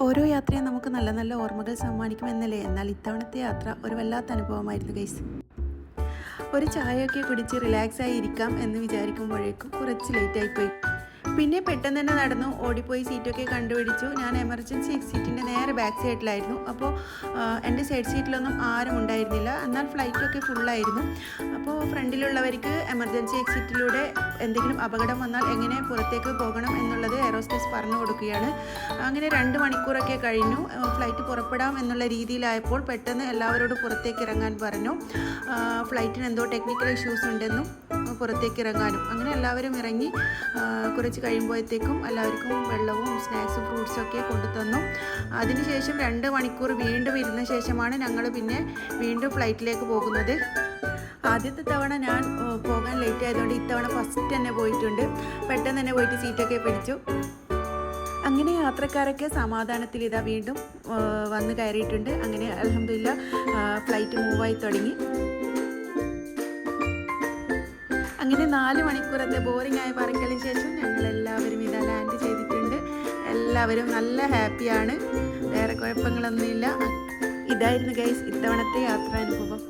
ഓരോ യാത്രയും നമുക്ക് നല്ല നല്ല ഓർമ്മകൾ സമ്മാനിക്കുമെന്നല്ലേ എന്നാൽ ഇത്തവണത്തെ യാത്ര ഒരു വല്ലാത്ത അനുഭവമായിരുന്നു ഗൈസ് ഒരു ചായയൊക്കെ കുടിച്ച് റിലാക്സ് ആയി ഇരിക്കാം എന്ന് വിചാരിക്കുമ്പോഴേക്കും കുറച്ച് ലേറ്റ് ആയിപ്പോയി. പിന്നെ പെട്ടെന്ന് തന്നെ നടന്നു. ഓടിപ്പോയി സീറ്റൊക്കെ കണ്ടുപിടിച്ചു. ഞാൻ എമർജൻസി എക്സിറ്റിന്റെ നേരെ ബാക്ക് സൈഡിലായിരുന്നു. അപ്പോൾ എന്റെ സൈഡ് സീറ്റിലൊന്നും ആരും ഉണ്ടായിരുന്നില്ല. എന്നാൽ ഫ്ലൈറ്റൊക്കെ ഫുള്ളായിരുന്നു. അപ്പോൾ ഫ്രണ്ടിലുള്ളവർക്ക് എമർജൻസി എക്സിറ്റിലൂടെ എന്തെങ്കിലും അപകടം വന്നാൽ എങ്ങനെ പുറത്തേക്ക് പോകണം എന്നുള്ളത് എയറോസ്പേസ് പറഞ്ഞു കൊടുക്കുകയാണ്. അങ്ങനെ രണ്ട് മണിക്കൂറൊക്കെ കഴിഞ്ഞു. ഫ്ലൈറ്റ് പുറപ്പെടാം എന്നുള്ള രീതിയിലായപ്പോൾ പെട്ടെന്ന് എല്ലാവരോടും പുറത്തേക്ക് ഇറങ്ങാൻ പറഞ്ഞു. ഫ്ലൈറ്റിന് എന്തോ ടെക്നിക്കൽ ഇഷ്യൂസ് ഉണ്ടെന്നും പുറത്തേക്ക് ഇറങ്ങാനും. അങ്ങനെ എല്ലാവരും ഇറങ്ങി ആ, കുറച്ച് കഴിയുമ്പോഴത്തേക്കും എല്ലാവർക്കും വെള്ളവും സ്നാക്സും ഫ്രൂട്ട്സും ഒക്കെ കൊണ്ടുതന്നു അതിനുശേഷം രണ്ട് മണിക്കൂർ വീണ്ടും ഇരുന്ന ശേഷമാണ് ഞങ്ങൾ പിന്നെ വീണ്ടും ഫ്ലൈറ്റിലേക്ക് പോകുന്നത്. ആദ്യത്തെ തവണ ഞാൻ പോകാൻ ലേറ്റ് ആയതുകൊണ്ട് ഇത്തവണ ഫസ്റ്റ് തന്നെ പോയിട്ടുണ്ട്. പെട്ടെന്ന് തന്നെ പോയിട്ട് സീറ്റൊക്കെ പിടിച്ചു. അങ്ങനെ യാത്രക്കാരൊക്കെ സമാധാനത്തിൽ ഇതാ വീണ്ടും വന്ന് കയറിയിട്ടുണ്ട്. അങ്ങനെ അലഹമില്ല ഫ്ലൈറ്റ് മൂവായി തുടങ്ങി. അങ്ങനെ നാല് മണിക്കൂറത്തെ ബോറിംഗ് ആയ പറക്കലിന് ശേഷം ഞങ്ങൾ എല്ലാവരും ഇതാ ലാൻഡ് ചെയ്തിട്ടുണ്ട്. എല്ലാവരും നല്ല ഹാപ്പിയാണ് വേറെ കുഴപ്പങ്ങളൊന്നുമില്ല. ഇതായിരുന്നു ഗൈസ് ഇത്തവണത്തെ യാത്രാനുഭവം